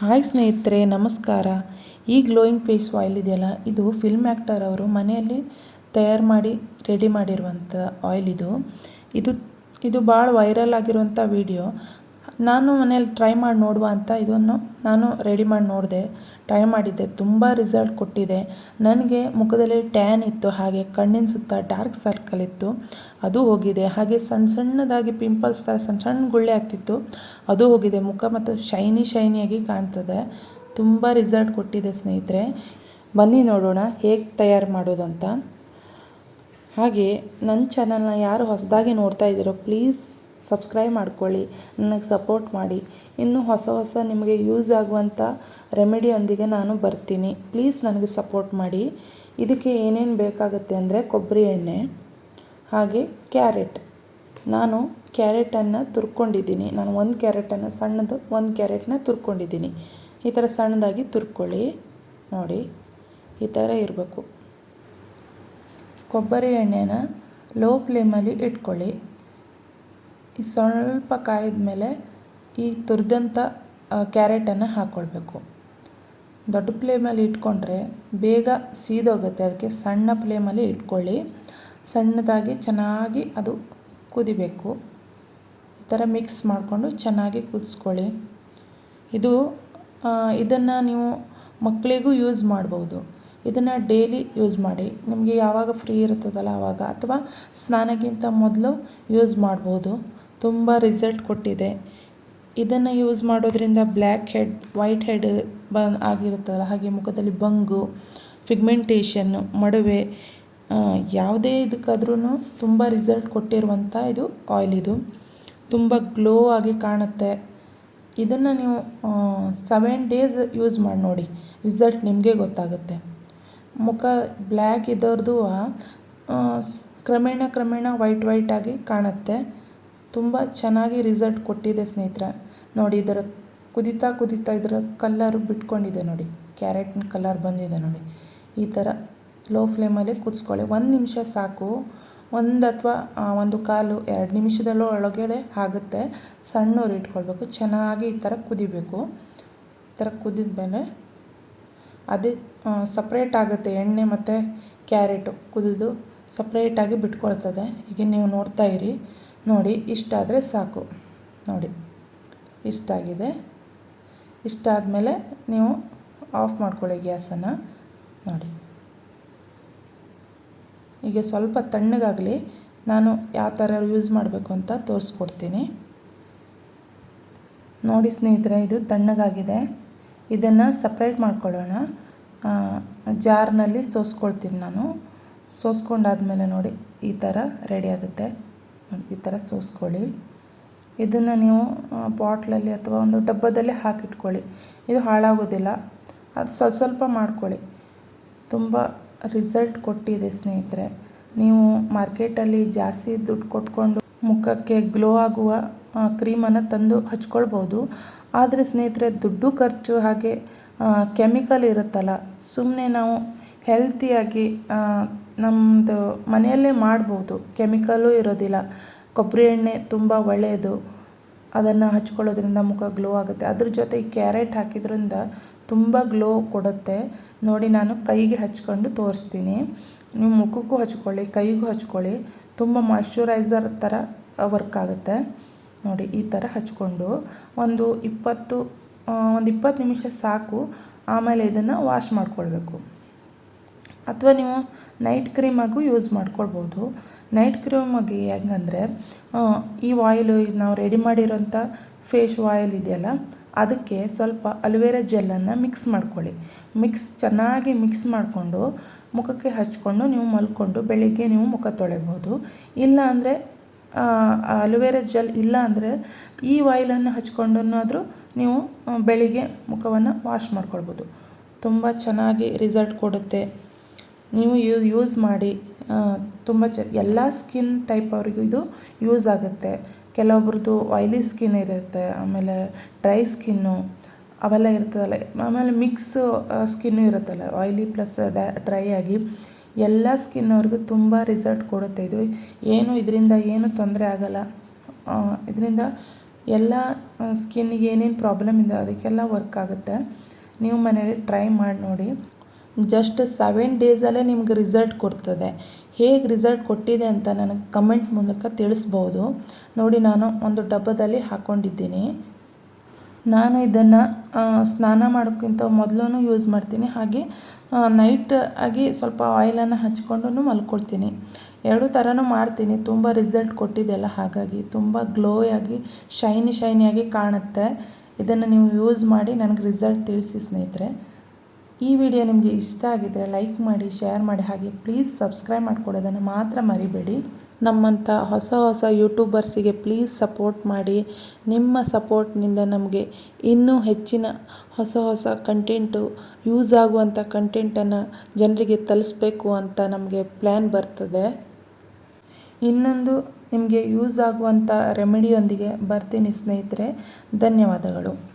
Hi ಸ್ನೇಹಿತರೆ, ನಮಸ್ಕಾರ. ಈ ಗ್ಲೋಯಿಂಗ್ ಫೇಸ್ ಆಯಿಲ್ ಇದೆಯಲ್ಲ? ಇದು ಫಿಲ್ಮ್ ಆ್ಯಕ್ಟರ್ ಅವರು ಮನೆಯಲ್ಲಿ ತಯಾರು ಮಾಡಿ ರೆಡಿ ಮಾಡಿರುವಂಥ ಆಯಿಲ್ ಇದು. ಇದು ಇದು ಭಾಳ ವೈರಲ್ ಆಗಿರುವಂಥ ವಿಡಿಯೋ ನಾನು ಮನೇಲಿ ಟ್ರೈ ಮಾಡಿ ನೋಡುವ ಅಂತ ಇದನ್ನು ನಾನು ರೆಡಿ ಮಾಡಿ ನೋಡಿದೆ ಟ್ರೈ ಮಾಡಿದ್ದೆ, ತುಂಬ ರಿಸಲ್ಟ್ ಕೊಟ್ಟಿದೆ. ನನಗೆ ಮುಖದಲ್ಲಿ ಟ್ಯಾನ್ ಇತ್ತು, ಹಾಗೆ ಕಣ್ಣಿನ ಸುತ್ತ ಡಾರ್ಕ್ ಸರ್ಕಲ್ ಇತ್ತು, ಅದು ಹೋಗಿದೆ. ಹಾಗೆ ಸಣ್ಣ ಸಣ್ಣದಾಗಿ ಪಿಂಪಲ್ಸ್ ಥರ ಸಣ್ಣ ಸಣ್ಣ ಗುಳ್ಳೆ ಆಗ್ತಿತ್ತು, ಅದು ಹೋಗಿದೆ. ಮುಖ ಮತ್ತು ಶೈನಿ ಶೈನಿಯಾಗಿ ಕಾಣ್ತದೆ. ತುಂಬ ರಿಸಲ್ಟ್ ಕೊಟ್ಟಿದೆ ಸ್ನೇಹಿತರೆ. ಬನ್ನಿ ನೋಡೋಣ ಹೇಗೆ ತಯಾರು ಮಾಡೋದಂತ ಹಾಗೆ ನನ್ನ ಚಾನಲ್ನ ಯಾರು ಹೊಸದಾಗಿ ನೋಡ್ತಾ ಇದ್ದೀರೋ ಪ್ಲೀಸ್ ಸಬ್ಸ್ಕ್ರೈಬ್ ಮಾಡ್ಕೊಳ್ಳಿ, ನನಗೆ ಸಪೋರ್ಟ್ ಮಾಡಿ. ಇನ್ನೂ ಹೊಸ ಹೊಸ ನಿಮಗೆ ಯೂಸ್ ಆಗುವಂಥ ರೆಮಿಡಿಯೊಂದಿಗೆ ನಾನು ಬರ್ತೀನಿ. ಪ್ಲೀಸ್ ನನಗೆ ಸಪೋರ್ಟ್ ಮಾಡಿ. ಇದಕ್ಕೆ ಏನೇನು ಬೇಕಾಗುತ್ತೆ ಅಂದರೆ ಕೊಬ್ಬರಿ ಎಣ್ಣೆ, ಹಾಗೆ ಕ್ಯಾರೆಟ್. ನಾನು ಕ್ಯಾರೆಟನ್ನು ತುರ್ಕೊಂಡಿದ್ದೀನಿ. ನಾನು ಒಂದು ಕ್ಯಾರೆಟನ್ನು ಸಣ್ಣದು, ಒಂದು ಕ್ಯಾರೆಟ್ನ ತುರ್ಕೊಂಡಿದ್ದೀನಿ. ಈ ಥರ ಸಣ್ಣದಾಗಿ ತುರ್ಕೊಳ್ಳಿ. ನೋಡಿ, ಈ ಥರ ಇರಬೇಕು. ಕೊಬ್ಬರಿ ಎಣ್ಣೆನ ಲೋ ಫ್ಲೇಮಲ್ಲಿ ಇಟ್ಕೊಳ್ಳಿ. ಈ ಸ್ವಲ್ಪ ಕಾಯಿದ ಮೇಲೆ ಈ ತುರಿದಂಥ ಕ್ಯಾರೆಟನ್ನು ಹಾಕ್ಕೊಳ್ಬೇಕು ದೊಡ್ಡ ಫ್ಲೇಮಲ್ಲಿ ಇಟ್ಕೊಂಡ್ರೆ ಬೇಗ ಸೀದೋಗುತ್ತೆ. ಅದಕ್ಕೆ ಸಣ್ಣ ಫ್ಲೇಮಲ್ಲಿ ಇಟ್ಕೊಳ್ಳಿ. ಸಣ್ಣದಾಗಿ ಚೆನ್ನಾಗಿ ಅದು ಕುದಿಬೇಕು. ಈ ಥರ ಮಿಕ್ಸ್ ಮಾಡಿಕೊಂಡು ಚೆನ್ನಾಗಿ ಕುದಿಸ್ಕೊಳ್ಳಿ. ಇದು ಇದನ್ನು ನೀವು ಮಕ್ಕಳಿಗೂ ಯೂಸ್ ಮಾಡ್ಬೋದು. ಇದನ್ನು ಡೈಲಿ ಯೂಸ್ ಮಾಡಿ. ನಿಮಗೆ ಯಾವಾಗ ಫ್ರೀ ಇರುತ್ತದಲ್ಲ ಆವಾಗ ಅಥವಾ ಸ್ನಾನಕ್ಕಿಂತ ಮೊದಲು ಯೂಸ್ ಮಾಡ್ಬೋದು. ತುಂಬ ರಿಸಲ್ಟ್ ಕೊಟ್ಟಿದೆ. ಇದನ್ನು ಯೂಸ್ ಮಾಡೋದ್ರಿಂದ ಬ್ಲ್ಯಾಕ್ ಹೆಡ್ ವೈಟ್ ಹೆಡ್ ಬ ಆಗಿರುತ್ತಲ್ಲ ಹಾಗೆ ಮುಖದಲ್ಲಿ ಬಂಗು ಪಿಗ್ಮೆಂಟೇಷನ್ನು ಮಡುವೆ ಯಾವುದೇ ಇದಕ್ಕಾದ್ರೂ ತುಂಬ ರಿಸಲ್ಟ್ ಕೊಟ್ಟಿರುವಂಥ ಇದು ಆಯಿಲ್ ಇದು. ತುಂಬ ಗ್ಲೋ ಆಗಿ ಕಾಣುತ್ತೆ. ಇದನ್ನು ನೀವು ಸೆವೆನ್ ಡೇಸ್ ಯೂಸ್ ಮಾಡಿ ನೋಡಿ. ರಿಸಲ್ಟ್ ನಿಮಗೆ ಗೊತ್ತಾಗುತ್ತೆ. ಮುಖ ಬ್ಲ್ಯಾಕ್ ಇದ್ದವ್ರದ್ದು ಕ್ರಮೇಣ ಕ್ರಮೇಣ ವೈಟ್ ವೈಟ್ ಆಗಿ ಕಾಣುತ್ತೆ. ತುಂಬ ಚೆನ್ನಾಗಿ ರಿಸಲ್ಟ್ ಕೊಟ್ಟಿದೆ ಸ್ನೇಹಿತರೆ. ನೋಡಿ, ಇದರ ಕುದಿತಾ ಕುದಿತಾ ಇದರ ಕಲ್ಲರ್ ಬಿಟ್ಕೊಂಡಿದೆ ನೋಡಿ. ಕ್ಯಾರೆಟ್ನ ಕಲರ್ ಬಂದಿದೆ ನೋಡಿ. ಈ ಥರ ಲೋ ಫ್ಲೇಮಲ್ಲಿ ಕುದಿಸ್ಕೊಳ್ಳಿ. ಒಂದು ನಿಮಿಷ ಸಾಕು. ಒಂದು ಅಥವಾ ಒಂದು ಕಾಲು, ಎರಡು ನಿಮಿಷದಲ್ಲೂ ಒಳಗಡೆ ಆಗುತ್ತೆ. ಸಣ್ಣವ್ರು ಇಟ್ಕೊಳ್ಬೇಕು. ಚೆನ್ನಾಗಿ ಈ ಥರ ಕುದಿಬೇಕು. ಈ ಥರ ಕುದಿದ ಮೇಲೆ ಅದೇ ಸಪ್ರೇಟ್ ಆಗುತ್ತೆ ಎಣ್ಣೆ ಮತ್ತು ಕ್ಯಾರೆಟು ಕುದಿದು ಸಪ್ರೇಟಾಗಿ ಬಿಟ್ಕೊಳ್ತದೆ. ಈಗ ನೀವು ನೋಡ್ತಾ ಇರಿ. ನೋಡಿ ಇಷ್ಟಾದರೆ ಸಾಕು. ನೋಡಿ ಇಷ್ಟಾಗಿದೆ ಇಷ್ಟಾದಮೇಲೆ ನೀವು ಆಫ್ ಮಾಡ್ಕೊಳ್ಳಿ ಗ್ಯಾಸನ್ನು ನೋಡಿ. ಈಗ ಸ್ವಲ್ಪ ತಣ್ಣಗಾಗಲಿ. ನಾನು ಯಾವ ಥರ ಯೂಸ್ ಮಾಡಬೇಕು ಅಂತ ತೋರಿಸ್ಕೊಡ್ತೀನಿ. ನೋಡಿ ಸ್ನೇಹಿತರೆ, ಇದು ತಣ್ಣಗಾಗಿದೆ. ಇದನ್ನು ಸಪ್ರೇಟ್ ಮಾಡ್ಕೊಳ್ಳೋಣ. ಜಾರ್ನಲ್ಲಿ ಸೋಸ್ಕೊಳ್ತೀನಿ ನಾನು. ಸೋಸ್ಕೊಂಡಾದಮೇಲೆ ನೋಡಿ, ಈ ಥರ ರೆಡಿ ಆಗುತ್ತೆ. ಈ ಥರ ಸೋಸ್ಕೊಳ್ಳಿ. ಇದನ್ನು ನೀವು ಬಾಟ್ಲಲ್ಲಿ ಅಥವಾ ಒಂದು ಡಬ್ಬದಲ್ಲಿ ಹಾಕಿಟ್ಕೊಳ್ಳಿ. ಇದು ಹಾಳಾಗೋದಿಲ್ಲ. ಅದು ಸ್ವಲ್ಪ ಸ್ವಲ್ಪ ಮಾಡ್ಕೊಳ್ಳಿ. ತುಂಬ ರಿಸಲ್ಟ್ ಕೊಟ್ಟಿದೆ ಸ್ನೇಹಿತರೆ. ನೀವು ಮಾರ್ಕೆಟಲ್ಲಿ ಜಾಸ್ತಿ ದುಡ್ಡು ಕೊಟ್ಕೊಂಡು ಮುಖಕ್ಕೆ ಗ್ಲೋ ಆಗುವ ಕ್ರೀಮನ್ನು ತಂದು ಹಚ್ಕೊಳ್ಬೋದು. ಆದರೆ ಸ್ನೇಹಿತರೆ, ದುಡ್ಡು ಖರ್ಚು ಹಾಗೆ ಕೆಮಿಕಲ್ ಇರುತ್ತಲ್ಲ ಸುಮ್ಮನೆ ನಾವು ಹೆಲ್ತಿಯಾಗಿ ನಮ್ಮದು ಮನೆಯಲ್ಲೇ ಮಾಡ್ಬೋದು. ಕೆಮಿಕಲ್ಲು ಇರೋದಿಲ್ಲ. ಕೊಬ್ಬರಿ ಎಣ್ಣೆ ತುಂಬ ಒಳ್ಳೆಯದು. ಅದನ್ನು ಹಚ್ಕೊಳ್ಳೋದ್ರಿಂದ ಮುಖ ಗ್ಲೋ ಆಗುತ್ತೆ. ಅದ್ರ ಜೊತೆ ಕ್ಯಾರೆಟ್ ಹಾಕಿದ್ರಿಂದ ತುಂಬ ಗ್ಲೋ ಕೊಡುತ್ತೆ. ನೋಡಿ, ನಾನು ಕೈಗೆ ಹಚ್ಕೊಂಡು ತೋರಿಸ್ತೀನಿ. ನೀವು ಮುಖಕ್ಕೂ ಹಚ್ಕೊಳ್ಳಿ, ಕೈಗೂ ಹಚ್ಕೊಳ್ಳಿ. ತುಂಬ ಮಾಯ್ಶ್ಚರೈಸರ್ ಥರ ವರ್ಕ್ ಆಗುತ್ತೆ. ನೋಡಿ, ಈ ಥರ ಹಚ್ಕೊಂಡು ಒಂದು ಇಪ್ಪತ್ತು ಒಂದು ಇಪ್ಪತ್ತು ನಿಮಿಷ ಸಾಕು. ಆಮೇಲೆ ಇದನ್ನು ವಾಶ್ ಮಾಡ್ಕೊಳ್ಬೇಕು. ಅಥವಾ ನೀವು ನೈಟ್ ಕ್ರೀಮಾಗೂ ಯೂಸ್ ಮಾಡ್ಕೊಳ್ಬೋದು. ನೈಟ್ ಕ್ರೀಮಾಗಿ ಹೆಂಗಂದರೆ ಈ ಆಯಿಲು ನಾವು ರೆಡಿ ಮಾಡಿರೋಂಥ ಫೇಶ್ ಆಯಿಲ್ ಇದೆಯಲ್ಲ, ಅದಕ್ಕೆ ಸ್ವಲ್ಪ ಅಲೋವೆರಾ ಜೆಲ್ಲನ್ನು ಮಿಕ್ಸ್ ಮಾಡ್ಕೊಳ್ಳಿ. ಮಿಕ್ಸ್ ಚೆನ್ನಾಗಿ ಮಿಕ್ಸ್ ಮಾಡಿಕೊಂಡು ಮುಖಕ್ಕೆ ಹಚ್ಕೊಂಡು ನೀವು ಮಲ್ಕೊಂಡು ಬೆಳಿಗ್ಗೆ ನೀವು ಮುಖ ತೊಳೆಬೋದು. ಇಲ್ಲ ಅಂದರೆ ಅಲೋವೆರಾ ಜೆಲ್ ಇಲ್ಲ ಅಂದರೆ ಈ ಆಯಿಲನ್ನು ಹಚ್ಕೊಂಡನ್ನಾದರೂ ನೀವು ಬೆಳಿಗ್ಗೆ ಮುಖವನ್ನು ವಾಶ್ ಮಾಡ್ಕೊಳ್ಬೋದು. ತುಂಬ ಚೆನ್ನಾಗಿ ರಿಸಲ್ಟ್ ಕೊಡುತ್ತೆ. ನೀವು ಯೂಸ್ ಮಾಡಿ ತುಂಬ ಚ, ಎಲ್ಲ ಸ್ಕಿನ್ ಟೈಪ್ ಅವ್ರಿಗೂ ಇದು ಯೂಸ್ ಆಗುತ್ತೆ. ಕೆಲವೊಬ್ರದ್ದು ಆಯ್ಲಿ ಸ್ಕಿನ್ ಇರುತ್ತೆ, ಆಮೇಲೆ ಡ್ರೈ ಸ್ಕಿನ್ನು ಅವೆಲ್ಲ ಇರ್ತದಲ್ಲ, ಆಮೇಲೆ ಮಿಕ್ಸ್ ಸ್ಕಿನ್ನು ಇರುತ್ತಲ್ಲ ಆಯ್ಲಿ ಪ್ಲಸ್ ಡ್ರೈ ಆಗಿ ಎಲ್ಲ ಸ್ಕಿನ್ನವ್ರಿಗೂ ತುಂಬ ರಿಸಲ್ಟ್ ಕೊಡುತ್ತೆ ಇದು. ಏನು ಇದರಿಂದ ಏನು ತೊಂದರೆ ಆಗಲ್ಲ. ಇದರಿಂದ ಎಲ್ಲ ಸ್ಕಿನ್ನಿಗೆ ಏನೇನು ಪ್ರಾಬ್ಲಮ್ ಇದೆ ಅದಕ್ಕೆಲ್ಲ ವರ್ಕ್ ಆಗುತ್ತೆ. ನೀವು ಮನೇಲಿ ಟ್ರೈ ಮಾಡಿ ನೋಡಿ. ಜಸ್ಟ್ ಸೆವೆನ್ ಡೇಸಲ್ಲೇ ನಿಮ್ಗೆ ರಿಸಲ್ಟ್ ಕೊಡ್ತದೆ. ಹೇಗೆ ರಿಸಲ್ಟ್ ಕೊಟ್ಟಿದೆ ಅಂತ ನನಗೆ ಕಮೆಂಟ್ ಮೂಲಕ ತಿಳಿಸ್ಬೋದು. ನೋಡಿ, ನಾನು ಒಂದು ಡಬ್ಬದಲ್ಲಿ ಹಾಕ್ಕೊಂಡಿದ್ದೀನಿ ನಾನು ಇದನ್ನು ಸ್ನಾನ ಮಾಡೋಕ್ಕಿಂತ ಮೊದಲು ಯೂಸ್ ಮಾಡ್ತೀನಿ. ಹಾಗೆ ನೈಟ್ ಆಗಿ ಸ್ವಲ್ಪ ಆಯಿಲನ್ನು ಹಚ್ಕೊಂಡು ಮಲ್ಕೊಳ್ತೀನಿ. ಎರಡು ಥರನೂ ಮಾಡ್ತೀನಿ. ತುಂಬ ರಿಸಲ್ಟ್ ಕೊಟ್ಟಿದೆಯಲ್ಲ ಹಾಗಾಗಿ. ತುಂಬ ಗ್ಲೋಯಾಗಿ ಶೈನಿ ಶೈನಿಯಾಗಿ ಕಾಣುತ್ತೆ. ಇದನ್ನು ನೀವು ಯೂಸ್ ಮಾಡಿ ನನಗೆ ರಿಸಲ್ಟ್ ತಿಳಿಸಿ, ಸ್ನೇಹಿತರೆ. ಈ ವಿಡಿಯೋ ನಿಮಗೆ ಇಷ್ಟ ಆಗಿದ್ದರೆ ಲೈಕ್ ಮಾಡಿ ಶೇರ್ ಮಾಡಿ. ಹಾಗೆ ಪ್ಲೀಸ್ ಸಬ್ಸ್ಕ್ರೈಬ್ ಮಾಡಿಕೊಡೋದನ್ನು ಮಾತ್ರ ಮರಿಬೇಡಿ. ನಮ್ಮಂಥ ಹೊಸ ಹೊಸ ಯೂಟ್ಯೂಬರ್ಸಿಗೆ ಪ್ಲೀಸ್ ಸಪೋರ್ಟ್ ಮಾಡಿ. ನಿಮ್ಮ ಸಪೋರ್ಟ್ನಿಂದ ನಮಗೆ ಇನ್ನೂ ಹೆಚ್ಚಿನ ಹೊಸ ಹೊಸ ಕಂಟೆಂಟು, ಯೂಸ್ ಆಗುವಂಥ ಕಂಟೆಂಟನ್ನು ಜನರಿಗೆ ತಲುಪಿಸ್ಬೇಕು ಅಂತ ನಮಗೆ ಪ್ಲ್ಯಾನ್ ಬರ್ತದೆ. ಇನ್ನೊಂದು ನಿಮಗೆ ಯೂಸ್ ಆಗುವಂಥ ರೆಮಿಡಿಯೊಂದಿಗೆ ಬರ್ತೀನಿ ಸ್ನೇಹಿತರೆ. ಧನ್ಯವಾದಗಳು.